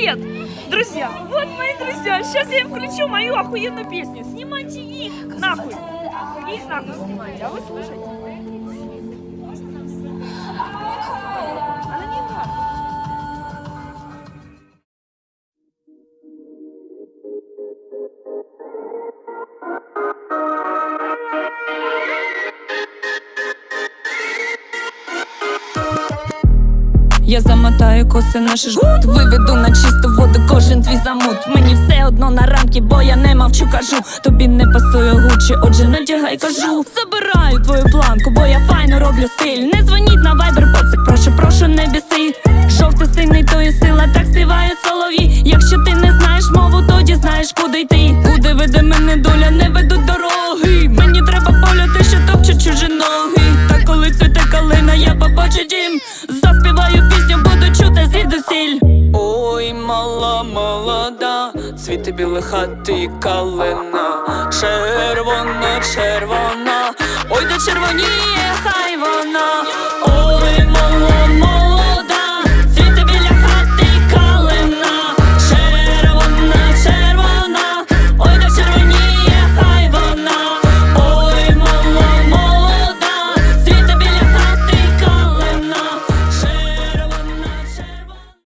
Привет, друзья! Вот мои друзья. Сейчас я включу мою охуенную песню. Снимайте их нахуй. Их нахуй снимайте, а вы слушайте. Она не Я замотаю коси на жгут Виведу на чисту воду кожен твій замут. Мені все одно на рамки, бо я не мовчу кажу. Тобі не пасує гучі, отже надягай кажу Забираю твою планку, бо я файно роблю стиль. Не дзвоніть на вайбер, поцик, прошу, прошу, не біси. Жовтий синий, то є сила, так співають солові Якщо ти не знаєш мову, тоді знаєш, куди йти. Куди веде мене доля, не ведуть дороги. Мені треба поля, те, що топче чужі ноги. Та коли цвіте калина, я побачу дім. Заспіваю пісню, молода, цвіти білих хати калина. Червона, червона, ой, де червоніє, вона